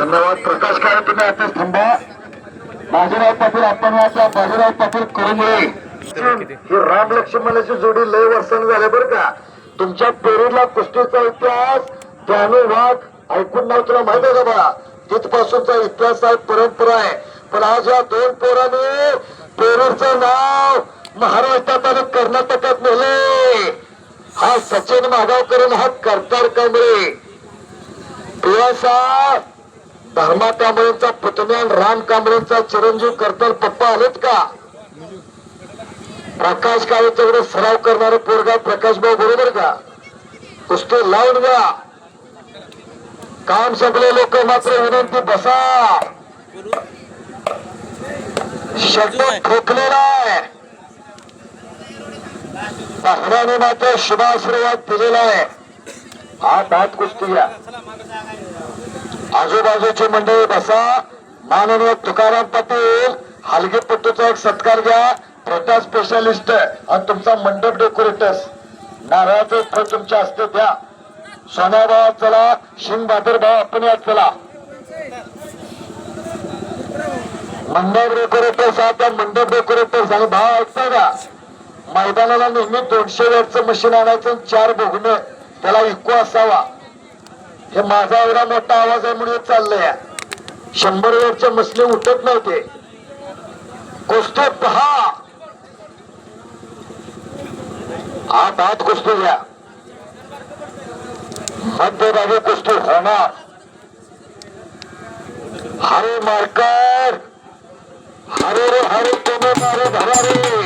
धन्यवाद. प्रकाश काळे तुम्ही आता थांबा. बाजीराव पाटील आपण बाजीराव पाटील करुमुळे ही राम लक्ष्मणाची जोडी लय वर्षांनी झाले बरं का. तुमच्या पेरूला कुस्तीचा इतिहास त्यानु वाघ ऐकून नाव तुला माहीत आहे का बा? तिथपासूनचा इतिहास आहे परंपरा आहे. पण आज या दोन पोरांनी पेरूचं नाव महाराष्ट्रात आणि कर्नाटकात नेले हा सचिन मागावकर हा कर्तार कांबळे पिवासा धर्मा कांबळेंचा पुतण्या राम कांबळेंचा चिरंजीव करताल पप्पा आलेत का? प्रकाश काळेच्याकडे सराव करणारे पोरगा प्रकाश भाऊ बरोबर का? कुस्ती लावून घ्या काम संपले लोक मात्र विनंती बसा. शब्द ठोकलेला आहे. पाखराने मात्र शुभाशीर्वाद दिलेला आहे. हात हात कुस्ती घ्या. आजूबाजूची मंडळी बसा. माननीय तुकाराम पाटील हलगीपट्टूचा एक सत्कार घ्या. प्रोटा स्पेशालिस्ट आणि तुमचा मंडप डेकोरेटर्स नारळाचे फळ तुमच्या हस्ते द्या. सोन्या भावात चला शिंग बहादूर भाव आपण यात चला. मंडप डेकोरेटर्स हा त्या मंडप डेकोरेटर्स आणि भाव ऐकता का मैदानाला नेहमी दोनशे वेळचं मशीन आणायचं आणि चार बघणं त्याला इको असावा. हे माझा एवढा मोठा आवाज आहे म्हणून चाललंय. शंभर वेळचे मसले उठत नव्हते. कुस्ती पहा. आत आत कुस्ती घ्या. मध्यभागी कुस्ती होणार. हरे मारकर. हरे रे हरे तुम्ही मारे धरा रे